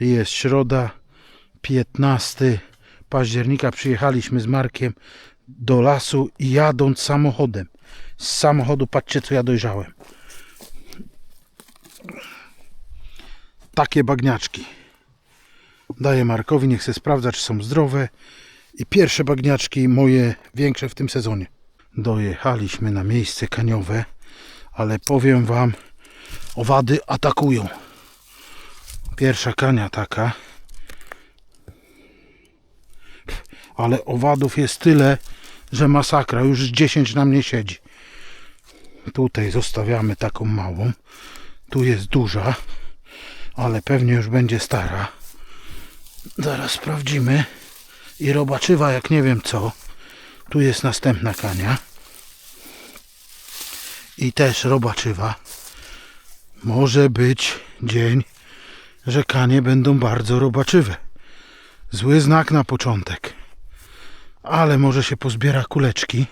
Jest środa, 15 października. Przyjechaliśmy z Markiem do lasu i jadąc samochodem. Z samochodu, patrzcie co ja dojrzałem. Takie bagniaczki. Daję Markowi, niech se sprawdza, czy są zdrowe. I pierwsze bagniaczki moje większe w tym sezonie. Dojechaliśmy na miejsce kaniowe, ale powiem Wam, owady atakują. Pierwsza kania taka. Ale owadów jest tyle, że masakra. Już z 10 na mnie siedzi. Tutaj zostawiamy taką małą. Tu jest duża, ale pewnie już będzie stara. Zaraz sprawdzimy. I robaczywa jak nie wiem co. Tu jest następna kania. I też robaczywa. Może być dzień, że kanie będą bardzo robaczywe. Zły znak na początek. Ale może się pozbiera kuleczki,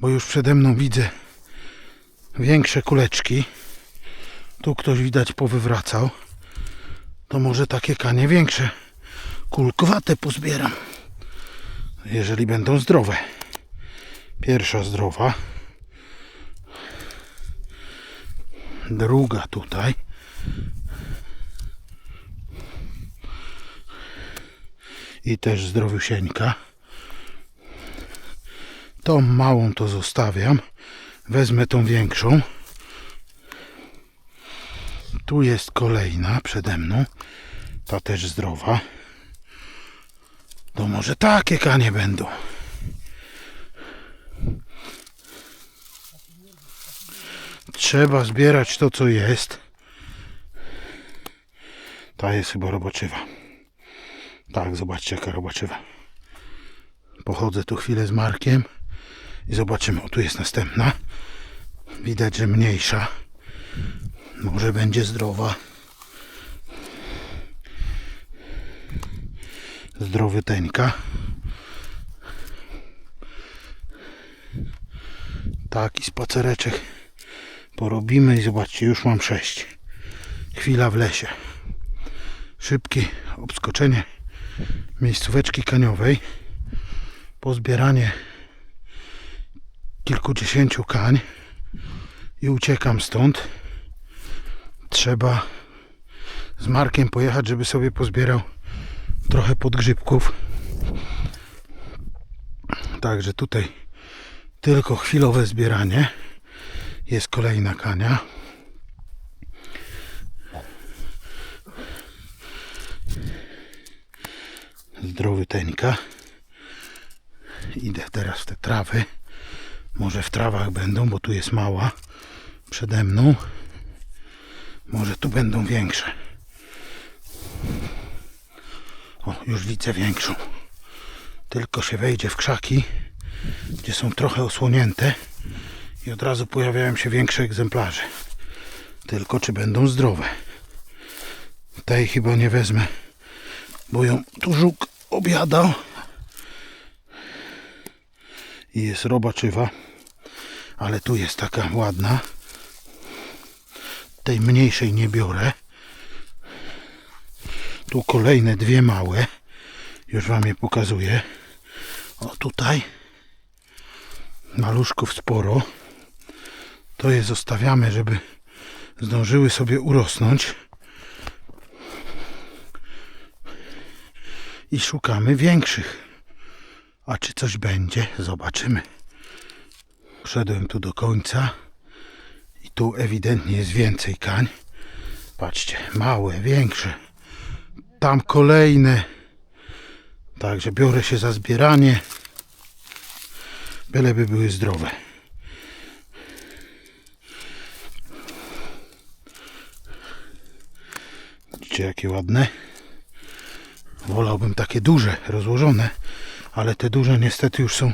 bo już przede mną widzę większe kuleczki. Tu ktoś widać powywracał. To może takie kanie większe, kulkowate pozbieram. Jeżeli będą zdrowe. Pierwsza zdrowa. Druga tutaj. I też zdrowiusieńka. Tą małą to zostawiam. Wezmę tą większą. Tu jest kolejna przede mną. Ta też zdrowa. To może takie kanie będą. Trzeba zbierać to, co jest. Ta jest chyba robaczywa. Tak, zobaczcie jaka robaczywa. Pochodzę tu chwilę z Markiem i zobaczymy. O, tu jest następna. Widać, że mniejsza. Może będzie zdrowa. Zdrowy teńka. Taki spacereczek porobimy i zobaczcie, już mam sześć. Chwila w lesie. Szybkie obskoczenie miejscóweczki kaniowej. Pozbieranie kilkudziesięciu kań i uciekam stąd. Trzeba z Markiem pojechać, żeby sobie pozbierał trochę podgrzybków. Także tutaj tylko chwilowe zbieranie. Jest kolejna kania. Zdrowy teńka. Idę teraz w te trawy. Może w trawach będą, bo tu jest mała przede mną. Może tu będą większe. O, już widzę większą. Tylko się wejdzie w krzaki, gdzie są trochę osłonięte i od razu pojawiają się większe egzemplarze. Tylko czy będą zdrowe. Tej chyba nie wezmę, bo ją tu żuk objadał. I jest robaczywa, ale tu jest taka ładna. Tej mniejszej nie biorę. Tu kolejne dwie małe. Już Wam je pokazuję. O tutaj. Maluszków sporo. To je zostawiamy, żeby zdążyły sobie urosnąć. I szukamy większych. A czy coś będzie? Zobaczymy. Wszedłem tu do końca. I tu ewidentnie jest więcej kań. Patrzcie, małe, większe. Tam kolejne. Także biorę się za zbieranie. Byleby były zdrowe. Widzicie jakie ładne? Wolałbym takie duże, rozłożone, ale te duże niestety już są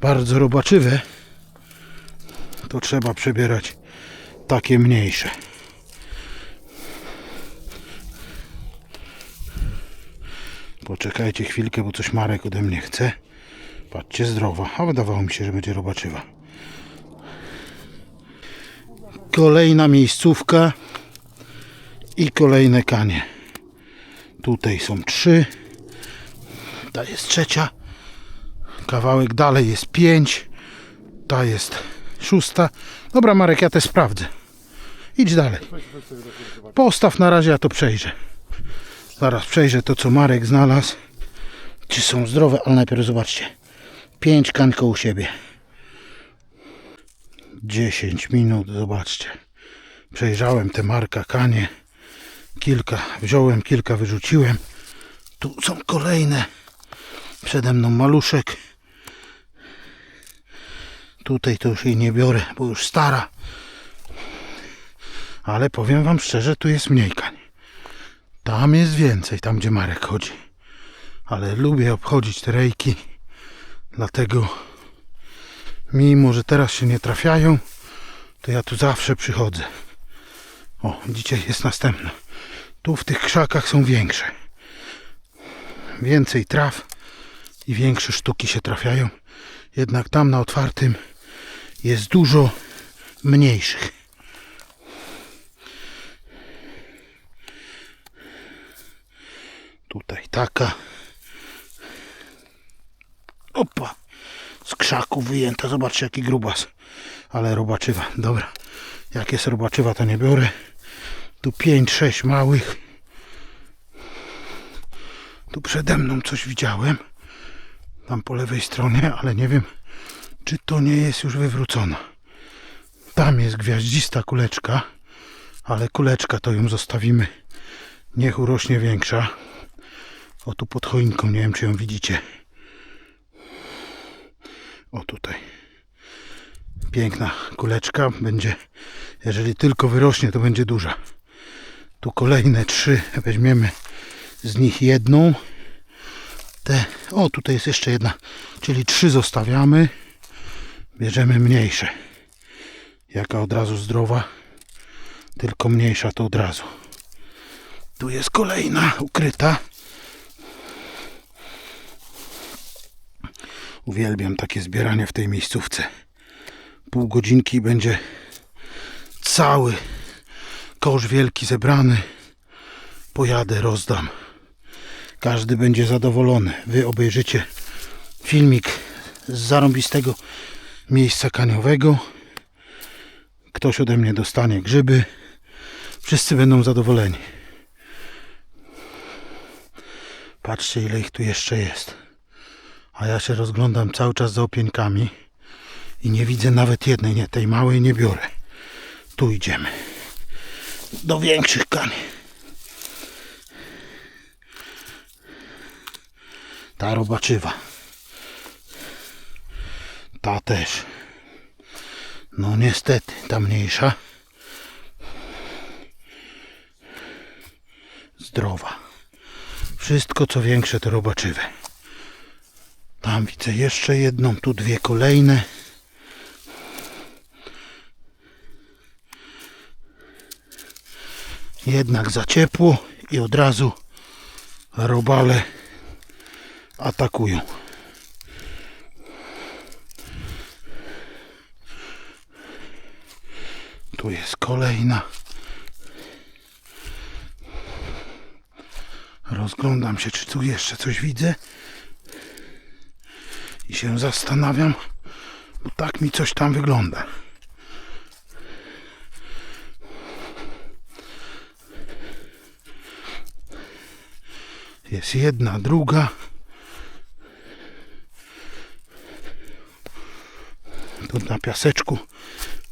bardzo robaczywe. To trzeba przebierać takie mniejsze. Poczekajcie chwilkę, bo coś Marek ode mnie chce. Patrzcie, zdrowa. A wydawało mi się, że będzie robaczywa. Kolejna miejscówka i kolejne kanie. Tutaj są trzy. Ta jest trzecia. Kawałek dalej jest pięć. Ta jest szósta. Dobra, Marek, ja te sprawdzę. Idź dalej. Postaw na razie, ja to przejrzę. Zaraz przejrzę to, co Marek znalazł. Czy są zdrowe, ale najpierw zobaczcie. Pięć kan koło siebie. 10 minut, zobaczcie. Przejrzałem te marka kanie. Kilka wziąłem, kilka wyrzuciłem. Tu są kolejne. Przede mną maluszek. Tutaj to już jej nie biorę, bo już stara. Ale powiem wam szczerze, tu jest mniej kań. Tam jest więcej, tam gdzie Marek chodzi. Ale lubię obchodzić te rejki. Dlatego mimo, że teraz się nie trafiają, to ja tu zawsze przychodzę. O, dzisiaj jest następna. Tu w tych krzakach są większe. Więcej traw i większe sztuki się trafiają. Jednak tam na otwartym jest dużo mniejszych. Tutaj taka. Opa! Z krzaku wyjęta. Zobaczcie jaki grubas. Ale robaczywa. Dobra. Jak jest robaczywa to nie biorę. Tu 5-6 małych. Tu przede mną coś widziałem. Tam po lewej stronie, ale nie wiem, czy to nie jest już wywrócona. Tam jest gwiaździsta kuleczka, ale kuleczka to ją zostawimy. Niech urośnie większa. O tu pod choinką, nie wiem czy ją widzicie. O tutaj. Piękna kuleczka. Będzie, jeżeli tylko wyrośnie, to będzie duża. Tu kolejne trzy. Weźmiemy z nich jedną. Te, o tutaj jest jeszcze jedna. Czyli trzy zostawiamy. Bierzemy mniejsze. Jaka od razu zdrowa. Tylko mniejsza to od razu. Tu jest kolejna ukryta. Uwielbiam takie zbieranie w tej miejscówce. Pół godzinki będzie cały kosz wielki zebrany. Pojadę, rozdam. Każdy będzie zadowolony. Wy obejrzycie filmik z zarąbistego miejsca kaniowego. Ktoś ode mnie dostanie grzyby. Wszyscy będą zadowoleni. Patrzcie ile ich tu jeszcze jest. A ja się rozglądam cały czas za opieńkami i nie widzę nawet jednej, nie, tej małej nie biorę. Tu idziemy. Do większych kani. Ta robaczywa. Ta też. No niestety, ta mniejsza. Zdrowa. Wszystko co większe to robaczywe. Tam widzę jeszcze jedną, tu dwie kolejne. Jednak za ciepło i od razu robale atakują. Tu jest kolejna. Rozglądam się, czy tu jeszcze coś widzę i się zastanawiam, bo tak mi coś tam wygląda. Jest jedna, druga. Tu na piaseczku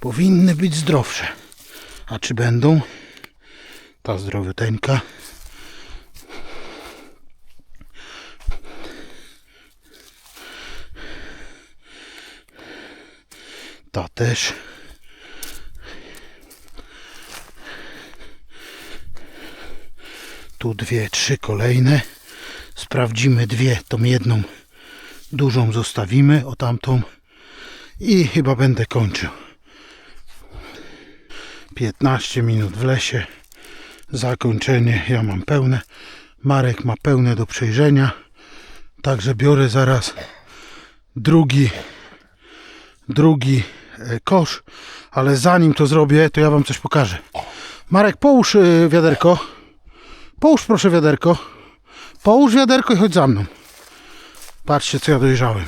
powinny być zdrowsze. A czy będą? Ta zdrowiuteńka. Ta też. Tu dwie, trzy kolejne. Sprawdzimy dwie, tą jedną dużą zostawimy, o tamtą i chyba będę kończył. 15 minut w lesie. Zakończenie ja mam pełne. Marek ma pełne do przejrzenia. Także biorę zaraz drugi drugi e, kosz, ale zanim to zrobię, to ja wam coś pokażę. Marek, połóż e, wiaderko. Połóż proszę wiaderko. Połóż wiaderko i chodź za mną. Patrzcie, co ja dojrzałem.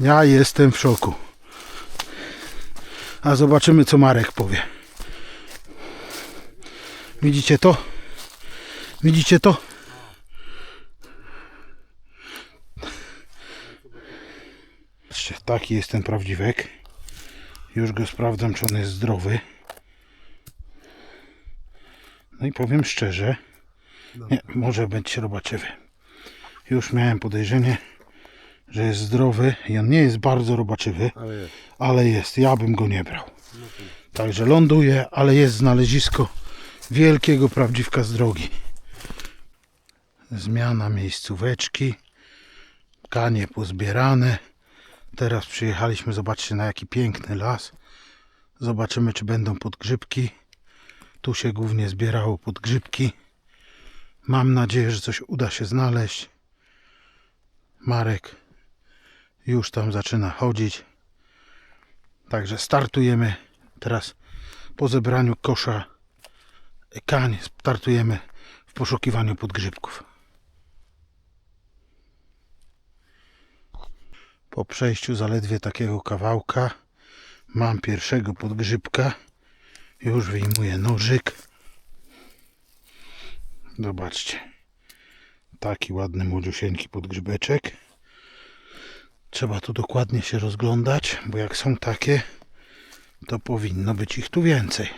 Ja jestem w szoku. A zobaczymy, co Marek powie. Widzicie to? Widzicie to? Patrzcie, taki jest ten prawdziwek. Już go sprawdzam, czy on jest zdrowy. No i powiem szczerze, nie, może być robaczywy. Już miałem podejrzenie, że jest zdrowy i on nie jest bardzo robaczywy, Ale jest. ale jest. Ja bym go nie brał. Także ląduje, ale jest znalezisko wielkiego prawdziwka z drogi. Zmiana miejscóweczki. Kanie pozbierane. Teraz przyjechaliśmy, zobaczcie na jaki piękny las. Zobaczymy, czy będą podgrzybki. Tu się głównie zbierało podgrzybki. Mam nadzieję, że coś uda się znaleźć. Marek już tam zaczyna chodzić. Także startujemy teraz po zebraniu kosza kań. Startujemy w poszukiwaniu podgrzybków. Po przejściu zaledwie takiego kawałka mam pierwszego podgrzybka. Już wyjmuję nożyk. Zobaczcie. Taki ładny młodziusieńki podgrzybeczek. Trzeba tu dokładnie się rozglądać, bo jak są takie, to powinno być ich tu więcej.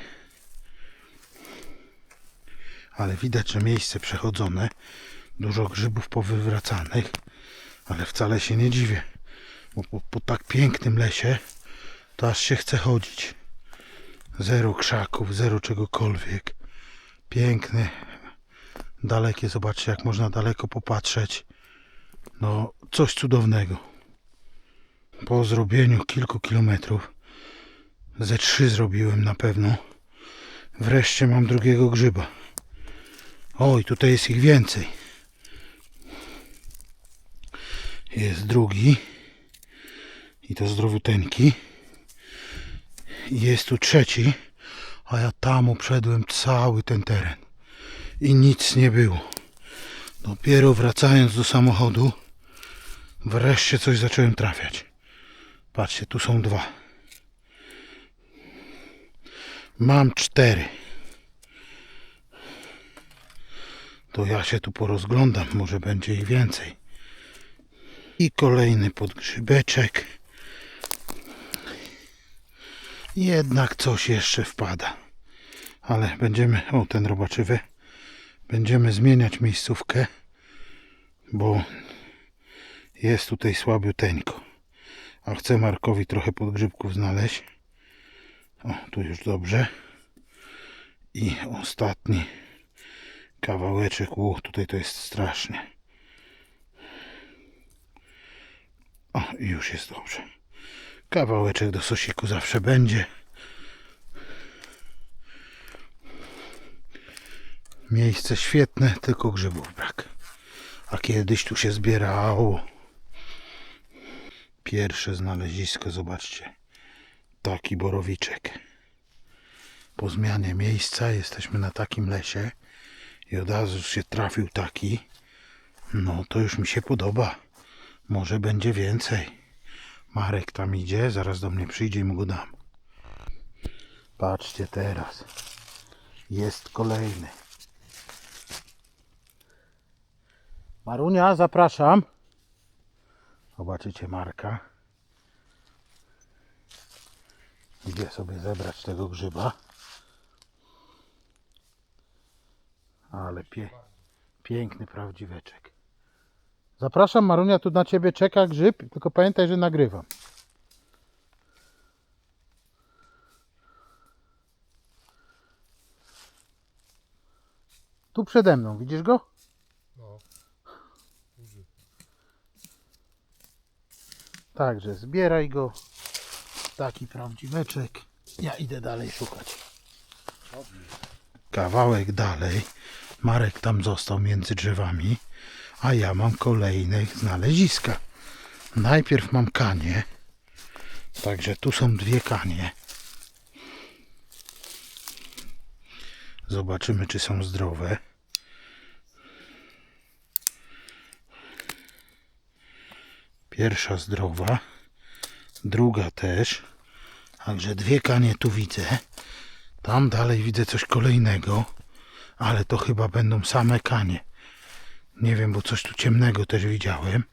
Ale widać, że miejsce przechodzone, dużo grzybów powywracanych, ale wcale się nie dziwię, bo po, po tak pięknym lesie to aż się chce chodzić. Zero krzaków, zero czegokolwiek. Piękny, dalekie, zobaczcie jak można daleko popatrzeć. No, coś cudownego. Po zrobieniu kilku kilometrów, ze trzy zrobiłem na pewno, wreszcie mam drugiego grzyba. Oj, tutaj jest ich więcej. Jest drugi. I to zdrowiuteńki. I Jest tu trzeci. A ja tam uprzedłem cały ten teren. I nic nie było. Dopiero wracając do samochodu, wreszcie coś zacząłem trafiać. Patrzcie, tu są dwa. Mam cztery. To ja się tu porozglądam, może będzie ich więcej. I kolejny podgrzybeczek. Jednak coś jeszcze wpada. Ale będziemy, o ten robaczywy, będziemy zmieniać miejscówkę, bo jest tutaj słabiuteńko. A chcę Markowi trochę podgrzybków znaleźć. O, tu już dobrze. I ostatni kawałeczek. O, tutaj to jest strasznie. O, już jest dobrze. Kawałeczek do sosiku zawsze będzie. Miejsce świetne, tylko grzybów brak. A kiedyś tu się zbierało. Pierwsze znalezisko, zobaczcie. Taki borowiczek. Po zmianie miejsca jesteśmy na takim lesie i od razu się trafił taki. No to już mi się podoba. Może będzie więcej. Marek tam idzie, zaraz do mnie przyjdzie i mu go dam. Patrzcie teraz. Jest kolejny. Marunia, zapraszam. Zobaczycie Marka. Idzie sobie zebrać tego grzyba. Ale pie, piękny prawdziweczek. Zapraszam Marunia, tu na ciebie czeka grzyb, tylko pamiętaj, że nagrywam. Tu przede mną, widzisz go? No. Także zbieraj go. Taki prawdziweczek. Ja idę dalej szukać. Kawałek dalej. Marek tam został między drzewami, a ja mam kolejne znaleziska. Najpierw mam kanie. Także tu są dwie kanie. Zobaczymy, czy są zdrowe. Pierwsza zdrowa, druga też. Także dwie kanie tu widzę. Tam dalej widzę coś kolejnego, ale to chyba będą same kanie. Nie wiem, bo coś tu ciemnego też widziałem.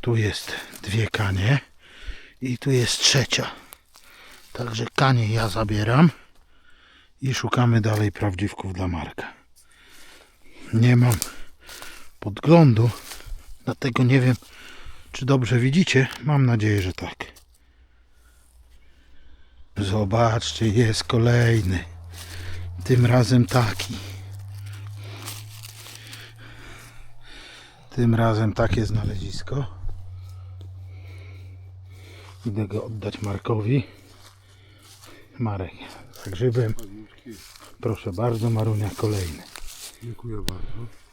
Tu jest dwie kanie i tu jest trzecia. Także kanie ja zabieram i szukamy dalej prawdziwków dla Marka. Nie mam podglądu, dlatego nie wiem, czy dobrze widzicie. Mam nadzieję, że tak. Zobaczcie, jest kolejny. Tym razem taki. Tym razem takie znalezisko. Idę go oddać Markowi. Marek, za grzybem. Proszę bardzo, Marunia kolejny. Dziękuję bardzo.